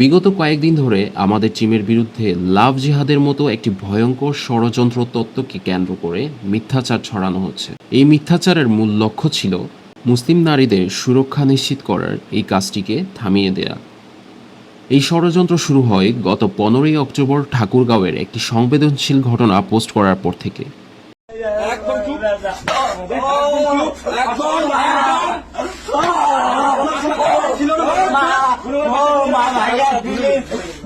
বিগত কয়েকদিন ধরে আমাদের টিমের বিরুদ্ধে লাভ জিহাদের মতো একটি ভয়ঙ্কর ষড়যন্ত্র তত্ত্বকে কেন্দ্র করে মিথ্যাচার ছড়ানো হচ্ছে। এই মিথ্যাচারের মূল লক্ষ্য ছিল মুসলিম নারীদের সুরক্ষা নিশ্চিত করার এই কাজটিকে থামিয়ে দেয়া। এই ষড়যন্ত্র শুরু হয় গত পনেরোই অক্টোবর ঠাকুরগাঁওয়ের একটি সংবেদনশীল ঘটনা পোস্ট করার পর থেকে।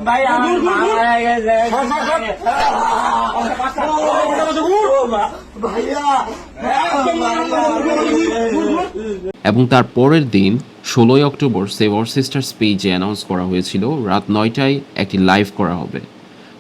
ভাই আমার মা মারা গেছে। এবং তার পরের দিন ষোলোই অক্টোবর সেভ সিস্টার সিস্টার্স পেজে অ্যানাউন্স করা হয়েছিল রাত নয়টায় একটি লাইভ করা হবে।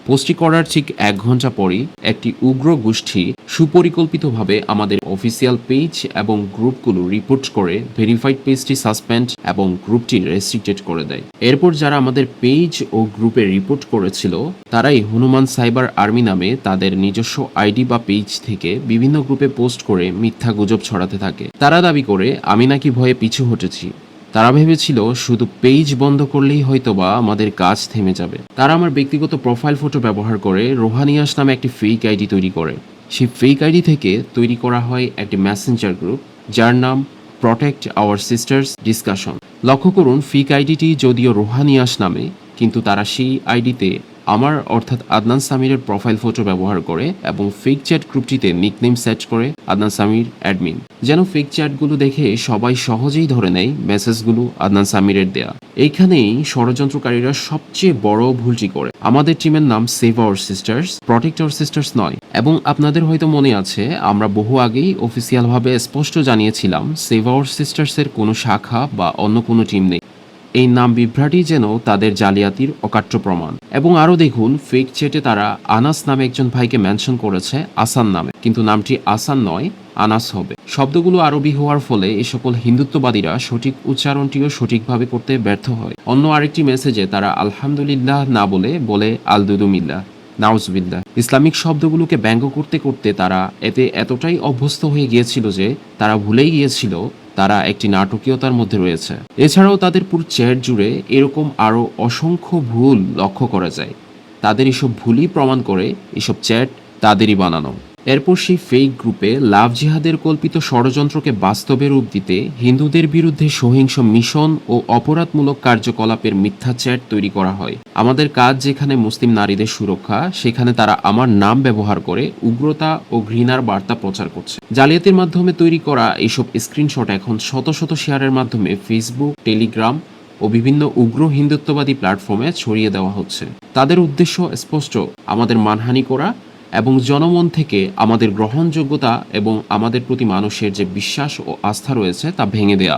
পোস্টটি করার ঠিক এক ঘণ্টা পরই একটি উগ্র গোষ্ঠী সুপরিকল্পিতভাবে আমাদের অফিসিয়াল পেজ এবং গ্রুপগুলো রিপোর্ট করে ভেরিফাইড পেজটি সাসপেন্ড এবং গ্রুপটি রেস্ট্রিক্টেড করে দেয়। এরপর যারা আমাদের পেজ ও গ্রুপে রিপোর্ট করেছিল, তারাই হনুমান সাইবার আর্মি নামে তাদের নিজস্ব আইডি বা পেজ থেকে বিভিন্ন গ্রুপে পোস্ট করে মিথ্যা গুজব ছড়াতে থাকে। তারা দাবি করে, আমি নাকি ভয়ে পিছু হটেছি। তারা ভেবেছিল, শুধু পেজ বন্ধ করলেই হয়তোবা আমাদের কাজ থেমে যাবে। তারা আমার ব্যক্তিগত প্রোফাইল ফটো ব্যবহার করে রোহানিয়াস নামে একটি ফেক আইডি তৈরি করে। সেই ফেক আইডি থেকে তৈরি করা হয় একটি মেসেঞ্জার গ্রুপ যার নাম প্রটেক্ট আওয়ার সিস্টার্স ডিসকাশন লক্ষ্য করুন ফেক আইডিটি যদিও রোহানিয়াস নামে, কিন্তু তারা সেই আইডিতে আমার, অর্থাৎ আদনান সামিরের প্রোফাইল ফটো ব্যবহার করে এবং ফেক চ্যাট গ্রুপটিতে নিকনেম সেট করে আদনান সামির অ্যাডমিন যেন ফেক চ্যাটগুলো দেখে সবাই সহজেই ধরে নেয় মেসেজগুলো আদনান সামিরের দেয়া। এইখানেই ষড়যন্ত্রকারীরা সবচেয়ে বড় ভুলটি করে। আমাদের টিমের নাম save our sisters protect our sisters নয়। এবং আপনাদের হয়তো মনে আছে, আমরা বহু আগেই অফিসিয়ালভাবে স্পষ্ট জানিয়েছিলাম সেভ আওয়ার সিস্টার্সের কোনো শাখা বা অন্য কোনো টিম নেই। এই নাম বিভ্রাটই যেন তাদের জালিয়াতির অকাট্য প্রমাণ। এবং আরও দেখুন ফেক চেটে তারা আনাস নামে একজন ভাইকে মেনশন করেছে, আসান নামে। কিন্তু নামটি আসান নয়, আনাস হবে। শব্দগুলো আরবি হওয়ার ফলে এই সকল হিন্দুত্ববাদীরা সঠিক উচ্চারণটিও সঠিকভাবে করতে ব্যর্থ হয়। অন্য আরেকটি মেসেজে তারা আলহামদুলিল্লাহ না বলে বলে আলদুদুমিল্লাহ, নাউজবিল্লাহ। ইসলামিক শব্দগুলোকে ব্যঙ্গ করতে করতে তারা এতে এতটাই অভ্যস্ত হয়ে গিয়েছিল যে তারা ভুলেই গিয়েছিল তারা একটি নাটকীয়তার মধ্যে রয়েছে। এছাড়াও তাদের পুরো চ্যাট জুড়ে এরকম আরও অসংখ্য ভুল লক্ষ্য করা যায়। তাদের এসব ভুলই প্রমাণ করে এসব চ্যাট তাদেরই বানানো। এরপর সেই ফেক গ্রুপে লাভ জিহাদের কল্পিত ষড়যন্ত্রকে বাস্তবে রূপ দিতে হিন্দুদের বিরুদ্ধে সহিংস মিশন ও অপরাধমূলক কার্যকলাপের মিথ্যা চ্যাট তৈরি করা হয়। আমাদের কাজ যেখানে মুসলিম নারীদের সুরক্ষা, সেখানে তারা আমার নাম ব্যবহার করে উগ্রতা ও ঘৃণার বার্তা প্রচার করছে। জালিয়াতির মাধ্যমে তৈরি করা এইসব স্ক্রিনশট এখন শত শত শেয়ারের মাধ্যমে ফেসবুক টেলিগ্রাম ও বিভিন্ন উগ্র হিন্দুত্ববাদী প্ল্যাটফর্মে ছড়িয়ে দেওয়া হচ্ছে। তাদের উদ্দেশ্য স্পষ্ট, আমাদের মানহানি করা এবং জনমন থেকে আমাদের গ্রহণযোগ্যতা এবং আমাদের প্রতি মানুষের যে বিশ্বাস ও আস্থা রয়েছে তা ভেঙে দেয়া।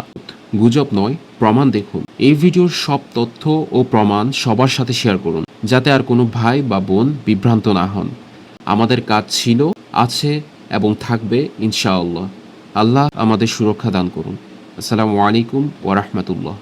গুজব নয়, প্রমাণ দেখুন। এই ভিডিওর সব তথ্য ও প্রমাণ সবার সাথে শেয়ার করুন, যাতে আর কোনো ভাই বা বোন বিভ্রান্ত না হন। আমাদের কাজ ছিল, আছে এবং থাকবে ইনশাআল্লাহ। আল্লাহ আমাদের সুরক্ষা দান করুন। আসসালামু আলাইকুম ওরহমতুল্লাহ